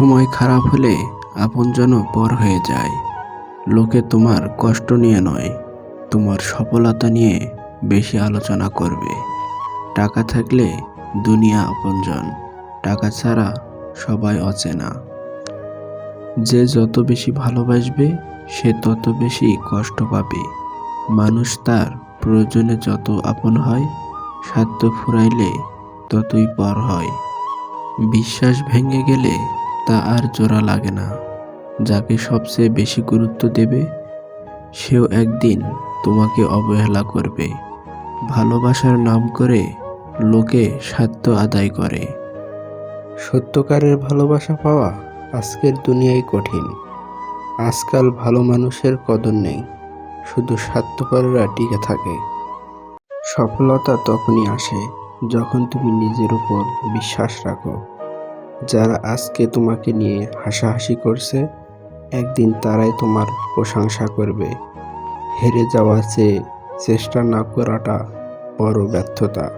সময় খারাপ হলে আপনজন পর হয়ে যায়। লোকে তোমার কষ্ট নিয়ে নয়, তোমার সফলতা নিয়ে বেশি আলোচনা করবে। টাকা থাকলে দুনিয়া আপনজন টাকা ছাড়া সবাই অচেনা। যে যত বেশি ভালোবাসবে, সে তত বেশি কষ্ট পাবে। মানুষ তার প্রয়োজনে যত আপন হয়, স্বার্থ ফুরাইলে ততই পর হয়। বিশ্বাস ভেঙে গেলে তা আর জোড়া লাগে না। যাকে সবচেয়ে বেশি গুরুত্ব দেবে, সেও একদিন তোমাকে অবহেলা করবে। ভালোবাসার নাম করে লোকে স্বার্থ আদায় করে। সত্যকারের ভালোবাসা পাওয়া আজকের দুনিয়ায় কঠিন। আজকাল ভালো মানুষের কদর নেই, শুধু স্বার্থপরেরা টিকে থাকে। সফলতা তখনই আসে যখন তুমি নিজের উপর বিশ্বাস রাখো। যারা আজকে তোমাকে নিয়ে হাসাহাসি করছে, একদিন তারাই তোমার প্রশংসা করবে। হেরে যাওয়া চেয়ে চেষ্টা না করাটা বড় ব্যর্থতা।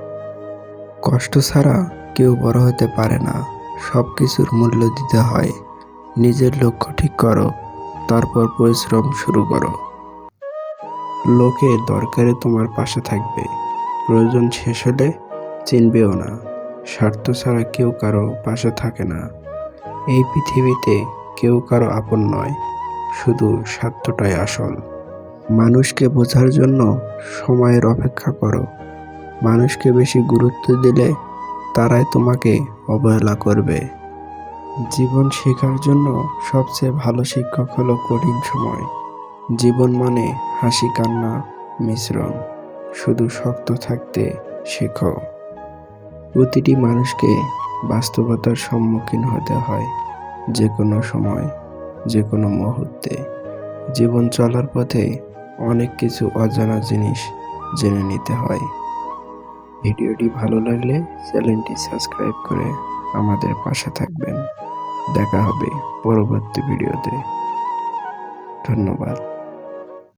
কষ্ট ছাড়া কেউ বড় হতে পারে না। সব কিছুর মূল্য দিতে হয়। নিজের লক্ষ্য ঠিক করো, তারপর পরিশ্রম শুরু করো। লোকে দরকারে তোমার পাশে থাকবে। প্রয়োজন শেষ হলে চিনবেও না। স্বার্থ ছাড়া কেউ কারও পাশে থাকে না। এই পৃথিবীতে কেউ কারও আপন নয়, শুধু স্বার্থটাই আসল। মানুষকে বোঝার জন্য সময়ের অপেক্ষা করো। মানুষকে বেশি গুরুত্ব দিলে তারাই তোমাকে অবহেলা করবে। জীবন শেখার জন্য সবচেয়ে ভালো শিক্ষক হলো কঠিন সময়। জীবন মানে হাসি কান্না, মিশ্রণ। শুধু শক্ত থাকতে শেখো। প্রতিটি মানুষকে বাস্তবতার সম্মুখীন হতে হয় যে কোনো সময়, যে কোনো মুহূর্তে। জীবন চলার পথে অনেক কিছু অজানা জিনিস জেনে নিতে হয়। ভিডিওটি ভালো লাগলে চ্যানেলটি সাবস্ক্রাইব করে আমাদের পাশে থাকবেন। দেখা হবে পরবর্তী ভিডিওতে। ধন্যবাদ।